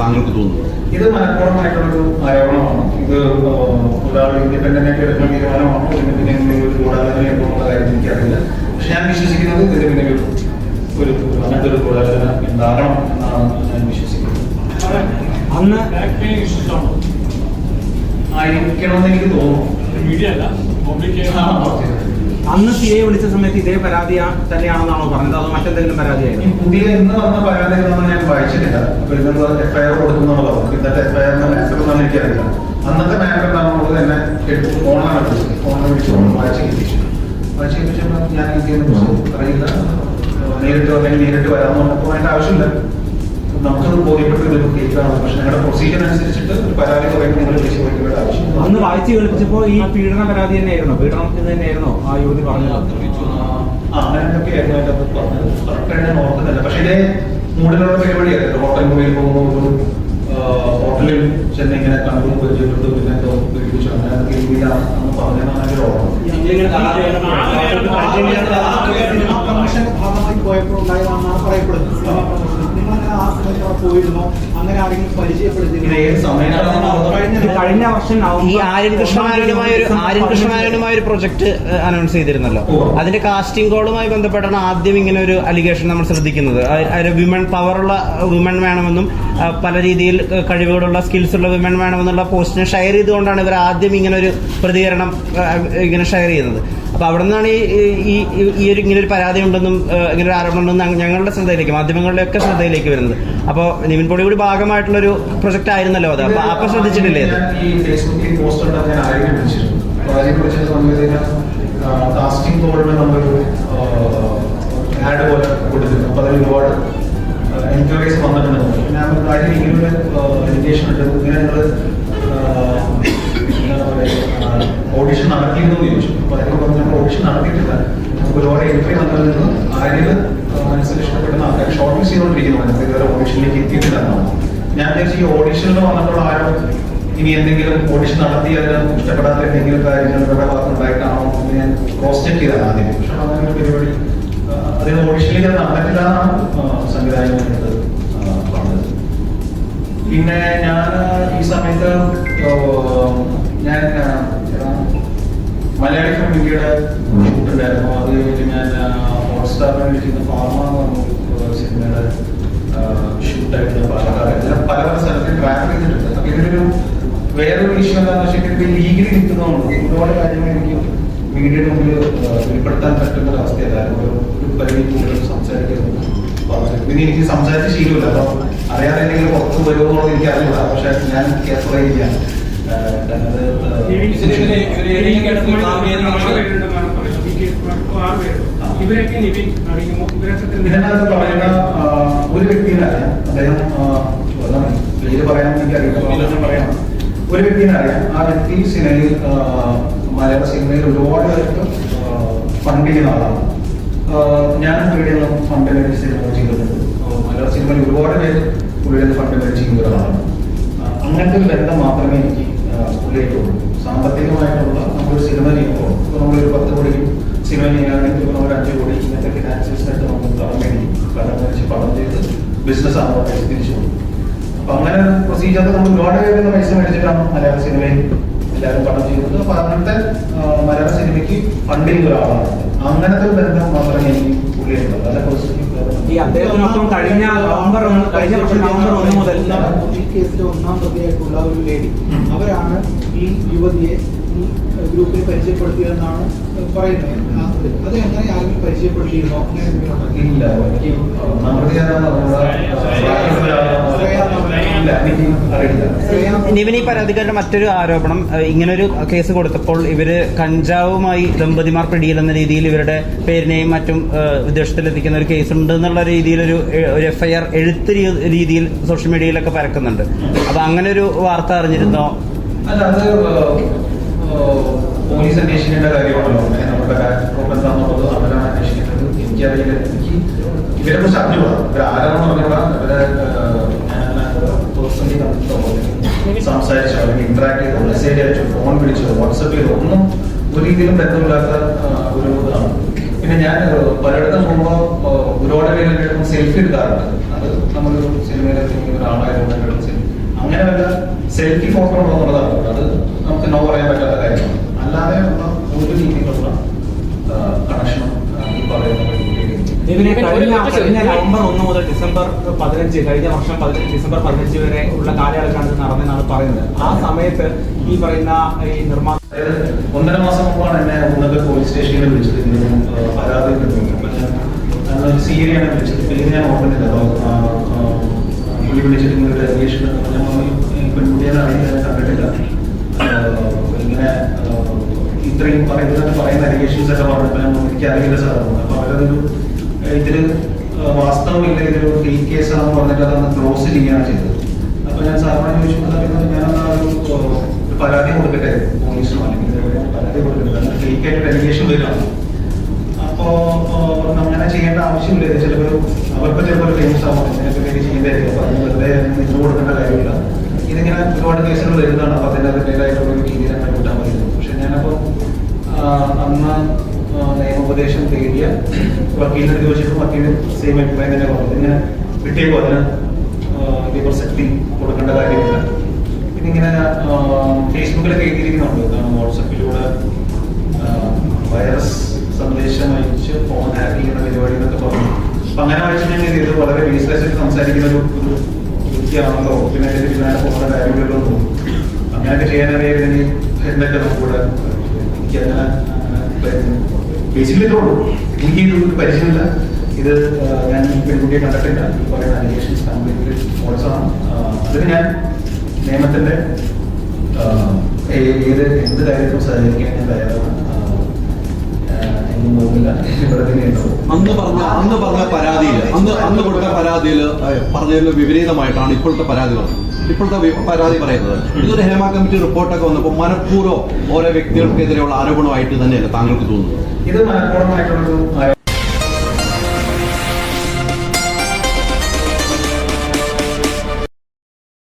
താങ്കൾക്ക് തോന്നുന്നത് ഇത് മനഃപൂർവമായിട്ടുള്ളൊരു ആരോപണമാണ്. ഇത് ഒരാൾ ഇൻഡിപെൻഡന്റ് ആയിട്ട് എടുക്കുന്ന തീരുമാനമാണോ? ഇതിന് പിന്നെ ഒരു ഗൂഢാലോചന ഉണ്ടോ എന്നുള്ള കാര്യം എനിക്കറിയില്ല. പക്ഷെ ഞാൻ വിശ്വസിക്കുന്നത് ഇതിന് പിന്നെ ഒരു ഒരു അങ്ങനത്തെ ഒരു ഗൂഢാലോചന ഉണ്ടാകണം എന്നാണ് ഞാൻ വിശ്വസിക്കുന്നത്. അന്ന് ആയിരിക്കണമെന്ന് എനിക്ക് തോന്നുന്നു. മീഡിയ അല്ല പബ്ലിക്. അന്ന് സി ഐ വിളിച്ച സമയത്ത് ഇതേ പരാതി തന്നെയാണെന്നാണോ പറഞ്ഞത്? അതോ മറ്റെന്തെങ്കിലും പരാതിയായിരുന്നു? പുതിയ ഞാൻ വായിച്ചിട്ടില്ല. അന്നത്തെ മാറ്റർ എന്താണെന്നുള്ളത് തന്നെ എടുത്ത് ഫോണാണ് വിളിച്ചത് ഫോണിൽ വിളിച്ച് വായിച്ച് കേൾപ്പിച്ചു. വായിച്ച് കേൾപ്പിച്ചപ്പോൾ ഞാൻ ഇതിനെ അറിയില്ല. നേരിട്ട് വന്നെങ്കിൽ നേരിട്ട് വരാമെന്ന് പറഞ്ഞപ്പോൾ അതിന്റെ ആവശ്യമില്ല. നമുക്കത് ബോധ്യപ്പെട്ട ഒരു കേസാണ് പക്ഷെ ഞങ്ങളുടെ പ്രൊസീജിയർ അനുസരിച്ചിട്ട് ഒരു പരാതി പറയുമ്പോൾ നിങ്ങൾ വിളിച്ച് വയ്ക്കേണ്ട അന്ന് വായിച്ചു കേൾപ്പിച്ചപ്പോ ഈ പീഡന പരാതി തന്നെയായിരുന്നോ പീഡനം എന്ന് തന്നെയായിരുന്നു ആ യുവതി പറഞ്ഞത് ആ, അങ്ങനെ എന്തൊക്കെയായിരുന്നു അതിന്റെ അകത്ത് പറഞ്ഞത് കറക്റ്റായിട്ട് ഞാൻ ഓർക്കുന്നില്ല പക്ഷേ ഇതേ മൂടിലുള്ള പരിപാടിയായിരുന്നു ഹോട്ടലിൽ പോയി പോകുമ്പോൾ ഹോട്ടലിൽ ചെന്ന് ഇങ്ങനെ കണ്ടു പരിചയപ്പെട്ടു പിന്നെ പീഡിപ്പിച്ചു അങ്ങനെ രീതിയിലാണ് അന്ന് പറഞ്ഞതെന്നാണ് എന്റെ ഒരു ഓർമ്മ കമ്മീഷൻ ഭാഗമായി പോയപ്പോൾ പറയപ്പെടുന്നത് പോയിരുന്നോ. അങ്ങനെ ആരെങ്കിലും പരിചയപ്പെടുത്തിയിരുന്നോ? കഴിഞ്ഞ വർഷം ഈ ആര്യൻ കൃഷ്ണമാരനുമായ ഒരു ആര്യൻ കൃഷ്ണമാരനുമായ ഒരു പ്രൊജക്ട് അനൗൺസ് ചെയ്തിരുന്നല്ലോ. അതിന്റെ കാസ്റ്റിംഗ് കോളുമായി ബന്ധപ്പെട്ടാണ് ആദ്യം ഇങ്ങനെ ഒരു അലിഗേഷൻ നമ്മൾ ശ്രദ്ധിക്കുന്നത്. വിമൺ പവറുള്ള വിമൺ വേണമെന്നും പല രീതിയിൽ കഴിവുകളുള്ള സ്കിൽസ് ഉള്ള വിമൻ വേണമെന്നുള്ള പോസ്റ്റിനെ ഷെയർ ചെയ്തുകൊണ്ടാണ് ഇവർ ആദ്യം ഇങ്ങനെ ഒരു പ്രതികരണം ഇങ്ങനെ ഷെയർ ചെയ്യുന്നത്. അപ്പൊ അവിടെ നിന്നാണ് ഈ ഈ- ഒരു ഇങ്ങനെ ഒരു പരാതി ഉണ്ടെന്നും ഇങ്ങനെ ഒരു ആരോപണം ഉണ്ടെന്നും ഞങ്ങളുടെ ശ്രദ്ധയിലേക്ക് മാധ്യമങ്ങളുടെ ഒക്കെ ശ്രദ്ധയിലേക്ക് വരുന്നത്. അപ്പോൾ നിവിൻ പൊടി കൂടി ഭാഗമായിട്ടുള്ള ഒരു പ്രൊജക്ട് ആയിരുന്നല്ലോ അത്. അപ്പൊ അപ്പൊ ശ്രദ്ധിച്ചിട്ടില്ലേ അത്? ഞാൻ ബോർഡിന് നമ്മളൊരു ആഡ് പോലെ കൊടുത്തിരുന്നു. അപ്പോൾ അതിൽ ഒരുപാട് എൻക്വയറീസ് വന്നിട്ടുണ്ട്. ഒരു കാര്യം ഇങ്ങനെ എഡ്യൂക്കേഷൻ ഉണ്ട്. ഇങ്ങനെ നിങ്ങൾ ഓഡിഷൻ നടത്തിയിരുന്നു ചോദിച്ചു. അപ്പൊ അതിനൊക്കെ ഓഡിഷൻ നടത്തിയിട്ടില്ല. നമുക്ക് ഒരുപാട് എൻട്രി വന്നതിൽ നിന്ന് ആര്യന് മനസ്സിൽ ഇഷ്ടപ്പെടുന്ന ആൾക്കാർ ഷോർട്ട് ലിസ്റ്റ് ചെയ്തുകൊണ്ടിരിക്കുന്നു. മനസ്സിൽ ഇതുവരെ ഓഡിഷനിലേക്ക് എത്തിയിട്ടില്ല ഞാൻ വിചാരിച്ചു ഈ ഓഡിഷനിൽ വന്നപ്പോൾ ആരോ ഇനി എന്തെങ്കിലും ഓഡിഷൻ നടത്തി അതിന് ഇഷ്ടപ്പെടാത്ത എന്തെങ്കിലും കാര്യങ്ങൾ ഇവിടെ ഭാഗത്തുണ്ടായിട്ടാണോ ഞാൻ ക്രോസ് ചെക്ക് ചെയ്താണ് ആദ്യം. പക്ഷെ അങ്ങനെ ഒരു പരിപാടി. ആ, ഒഡീഷയിൽ ഞാൻ അത് നടന്നിട്ടില്ല സംവിധായകൻ എന്നോട്, പറഞ്ഞത്. പിന്നെ ഞാൻ ഈ സമയത്ത് ഞാൻ മലയാളി ഫിലിം ഇന്ത്യയുടെ ഷൂട്ടുണ്ടായിരുന്നു അത് കഴിഞ്ഞിട്ട് ഞാൻ ഹോട്ട്സ്റ്റാറിന് ചെയ്യുന്ന ഫാർമ എന്ന് പറഞ്ഞ സിനിമയുടെ ഷൂട്ടായിട്ട് പാലക്കാട്. ഞാൻ പല പല സ്ഥലത്ത് ട്രാവൽ ചെയ്തിട്ടുണ്ട്. അപ്പൊ ഇതിലൊരു വേറൊരു ഇഷ്യൂ എന്താണെന്ന് വെച്ചാൽ ലീഗിൽ കിട്ടുന്നതുകൊണ്ട് ഒരുപാട് കാര്യങ്ങൾ എനിക്ക് മീഡിയയുടെ മുമ്പിൽ വെളിപ്പെടുത്താൻ പറ്റുന്ന ഒരു അവസ്ഥയല്ലായിരുന്നു ഒരു പരിധി കൂടുതൽ പറഞ്ഞു. പിന്നെ എനിക്ക് സംസാരിച്ച് ശീലമില്ല. അപ്പൊ അറിയാതെ എന്തെങ്കിലും പുറത്ത് വരുമോ എന്നുള്ളത് എനിക്ക് അറിയില്ല. പക്ഷെ ഞാൻ ഇതിനകത്ത് പറയുന്ന ആ, ഒരു വ്യക്തിയെ അറിയാം. അദ്ദേഹം പേര് പറയാൻ എനിക്ക് അറിയില്ല പറയാം. ഒരു വ്യക്തിയെ അറിയാം. ആ വ്യക്തി സിനിമയിൽ മലയാള സിനിമയിൽ ഒരുപാട് പേർക്ക് ഫണ്ട് ചെയ്യുന്ന ആളാണ് ഞാനും പുള്ളിയുടെ ഫണ്ട് സിനിമ ചെയ്തിട്ടുണ്ട്. മലയാള സിനിമയിൽ ഒരുപാട് പേര് പുള്ളിയുടെ ഫണ്ട് മേടിച്ച് ചെയ്യുന്ന ഒരാളാണ് അങ്ങനത്തെ ഒരു ബന്ധം മാത്രമേ എനിക്ക് പുള്ളിയായിട്ടുള്ളൂ സാമ്പത്തികമായിട്ടുള്ള നമ്മളൊരു സിനിമ ചെയ്യുമ്പോൾ ഇപ്പോൾ നമ്മളൊരു പത്ത് കോടിക്കും സിനിമ ചെയ്യുകയാണെങ്കിൽ ഇപ്പോൾ നമ്മൾ അഞ്ച് കോടി ഇങ്ങനത്തെ ഫിനാൻഷ്യൽസ് ആയിട്ട് നമുക്ക് കടം മേടി കടം മേടിച്ച് പണം ചെയ്ത് ബിസിനസ് ആണോ പൈസ തിരിച്ചു കൊടുക്കും അപ്പൊ അങ്ങനെ പ്രൊസീജിയർ നമ്മൾ ഒരുപാട് പേര് പൈസ മേടിച്ചിട്ടാണ് മലയാള സിനിമയിൽ എല്ലാവരും പണം ചെയ്യുന്നത് അപ്പൊ അങ്ങനത്തെ മലയാള സിനിമയ്ക്ക് ഫണ്ടിങ് ഒരാളാണ്. അങ്ങനത്തെ ഒരു ബന്ധം മാത്രമേ എനിക്ക് പുള്ളിയുള്ളൂ. അല്ല ഈ അദ്ദേഹത്തിനൊപ്പം കഴിഞ്ഞ നവംബർ ഒന്ന് കഴിഞ്ഞ വർഷം നവംബർ ഒന്ന് മുതൽ ഈ കേസിലെ ഒന്നാം പ്രതിയായിട്ടുള്ള ഒരു ലേഡി. അവരാണ് ഈ യുവതിയെ ഈ ഗ്രൂപ്പിൽ പരിചയപ്പെടുത്തിയതെന്നാണ് പറയുന്നത്. അത്. എങ്ങനെ ആരെങ്കിലും പരിചയപ്പെടുത്തിയിരുന്നോ? ഇല്ല എനിക്ക് ഈ പരാതിക്കാരുടെ മറ്റൊരു ആരോപണം ഇങ്ങനൊരു കേസ് കൊടുത്തപ്പോൾ ഇവർ കഞ്ചാവുമായി ദമ്പതിമാർ പിടിയിലെന്ന രീതിയിൽ ഇവരുടെ പേരിനെയും മറ്റും വിദേശത്തിലെത്തിക്കുന്ന ഒരു കേസ് ഉണ്ട് എന്നുള്ള രീതിയിൽ ഒരു ഒരു എഫ്ഐആർ എഴുത്ത് രീതിയിൽ സോഷ്യൽ മീഡിയയിലൊക്കെ പരക്കുന്നുണ്ട്. അപ്പൊ അങ്ങനെ ഒരു വാർത്ത അറിഞ്ഞിരുന്നോ? അല്ല അത് പോലീസ് അന്വേഷിക്കേണ്ട കാര്യമാണല്ലോ. അങ്ങനെ നമ്മുടെ പ്രോബ്ലം എന്താണെന്നുള്ളത് അവരാണ് അന്വേഷിക്കേണ്ടത്. എനിക്കറിയില്ല എനിക്ക് ഇവരെ കുറിച്ച് അറിഞ്ഞുകൂടാ ഇവർ ആരാണെന്ന് അറിഞ്ഞുകൂടാ ഇവരെ പേഴ്സണലി കണ്ടിട്ടോ? അല്ലെങ്കിൽ സംസാരിച്ചോ? അല്ലെങ്കിൽ ഇന്ററാക്ട് ചെയ്തോ? മെസ്സേജ് അയച്ചോ? ഫോൺ വിളിച്ചോ? വാട്സപ്പ് ചെയ്തോ? ഒന്നും ഒരു രീതിയിലും ബന്ധമില്ലാത്ത ഒരു ഇതാണ്. പിന്നെ ഞാൻ പലയിടത്തും പോകുമ്പോൾ ഒരുപാട് പേര് സെൽഫി എടുക്കാറുണ്ട്. അത് നമ്മളൊരു സിനിമയിലെ ഒരാളായതുകൊണ്ട് അങ്ങനെ വല്ല സെൽഫി ഫോട്ടോ ഉണ്ടോ എന്നുള്ളതാണ് അത് നമുക്ക് നോ പറയാൻ പറ്റാത്ത കാര്യമാണ്. അല്ലാതെ ഉള്ള ഒരു രീതിയിലുള്ള കണക്ഷനും ഈ പറയുന്ന പെൺകുട്ടിയുടെ ഇവരെ കഴിഞ്ഞ കഴിഞ്ഞ നവംബർ ഒന്ന് മുതൽ ഡിസംബർ പതിനഞ്ച് കഴിഞ്ഞ വർഷം പതിനഞ്ച് ഡിസംബർ പതിനഞ്ച് വരെ ഉള്ള കാലയളവിലാണ് ഇത് നടന്നതെന്നാണ് പറയുന്നത്. ആ സമയത്ത് ഈ പറയുന്ന ഈ നിർമ്മാണ ഒന്നര മാസം മുമ്പാണ് എന്നെ ഉന്നത പോലീസ് സ്റ്റേഷനിൽ വിളിച്ചത്. പരാതി സി ആണ് വിളിച്ചത്. പിന്നെ ഞാൻ ഓർക്കുന്നില്ല പുള്ളി വിളിച്ചിട്ട് ഇങ്ങനെ ഒരു അന്വേഷണം അറിയില്ല കണ്ടിട്ടില്ല. ഇങ്ങനെ ഇത്രയും പറയുന്നത് പറയുന്ന അലിഗേഷൻസ് ഒക്കെ പറഞ്ഞപ്പോൾ എനിക്ക് അറിയില്ല സാർ അപ്പൊ അവരതൊരു ഇതിൽ വാസ്തവമില്ല. ഇതൊരു ഫേക്ക് കേസാണെന്ന് പറഞ്ഞിട്ട് അതൊന്ന് ക്ലോസ് ചെയ്യുകയാണ് ചെയ്തത്. അപ്പൊ ഞാൻ സാറിനോട് ചോദിച്ചപ്പോൾ "എന്നാ പിന്നെ ഒരു പരാതി കൊടുക്കട്ടെ പോലീസിനോ അല്ലെങ്കിൽ പരാതി കൊടുക്കട്ടെ ഫേക്ക് ആയിട്ട് അലിഗേഷൻ വരികയാണ്. ആവശ്യമില്ല. ചിലപ്പോൾ അവർക്ക് ചിലപ്പോൾ ഫേമസ് ആവാം. ഇതിനൊക്കെ വേണ്ടി ചെയ്യുന്നതായിരിക്കും. അപ്പൊ അതിന് വെറുതെ നിന്ന് കൊടുക്കേണ്ട കാര്യമില്ല. ഇതിങ്ങനെ ഒരുപാട് കേസുകൾ വരുന്നതാണ്. അപ്പൊ അതിന്റെ അതിന്റെതായിട്ടുള്ള ഒരു രീതിയിൽ അങ്ങനെ കൂട്ടാൻ പറ്റുന്നത് പക്ഷെ ഞാനപ്പോ അന്ന് നിയമോപദേശം തേടിയ വക്കീലിനെ ചോദിച്ചപ്പോൾ വക്കീൽ സെയിം അഭിപ്രായം തന്നെ പറഞ്ഞു. ഇങ്ങനെ വിട്ടേക്കും അതിന് ഇത് പ്രസക്തി കൊടുക്കേണ്ട കാര്യമില്ല. പിന്നെ ഇങ്ങനെ ഫേസ്ബുക്കിലൊക്കെ എഴുതിയിരിക്കുന്നുണ്ട്. വാട്സപ്പിലൂടെ ചെയ്ത് വളരെ ബേസ്ലെസ് സംസാരിക്കുന്ന ഒരു വ്യക്തിയാണല്ലോ. പിന്നെ പോകുന്ന കാര്യങ്ങളൊക്കെ തോന്നും അങ്ങനെയൊക്കെ ചെയ്യാനറിയാമെങ്കിൽ എന്തൊക്കെ നമുക്കിവിടെ എനിക്ക് അങ്ങനെ എനിക്ക് ഇത് ഒരു പരിചയമില്ല. ഇത് ഞാൻ പെൺകുട്ടിയെ കണ്ടിട്ടില്ല. ഈ പറയുന്ന അലിഗേഷൻസ് കംപ്ലീറ്റ്ലി ഫോൾസാണ് അതിന് ഞാൻ നിയമത്തിന്റെ ഏത് എന്ത് കാര്യത്തിലും സഹകരിക്കാൻ ഞാൻ തയ്യാറാണ്. ഇവിടെ തന്നെ ഉണ്ടാവും. അന്ന് പറഞ്ഞ അന്ന് പറഞ്ഞ പരാതിയിൽ അന്ന് അന്ന് കൊടുത്ത പരാതിയിൽ പറഞ്ഞതിന് വിപരീതമായിട്ടാണ് ഇപ്പോഴത്തെ പരാതി പറഞ്ഞത് ഇപ്പോഴത്തെ പരാതി പറയുന്നത്. ഇതൊരു ഹേമ കമ്മിറ്റി റിപ്പോർട്ടൊക്കെ വന്നപ്പോൾ മനഃപൂർവം ഓരോ വ്യക്തികൾക്കെതിരെയുള്ള ആരോപണമായിട്ട് തന്നെയല്ലേ താങ്കൾക്ക് തോന്നുന്നത്? ഇത് മനഃപൂർവമായിട്ടുള്ളൊരു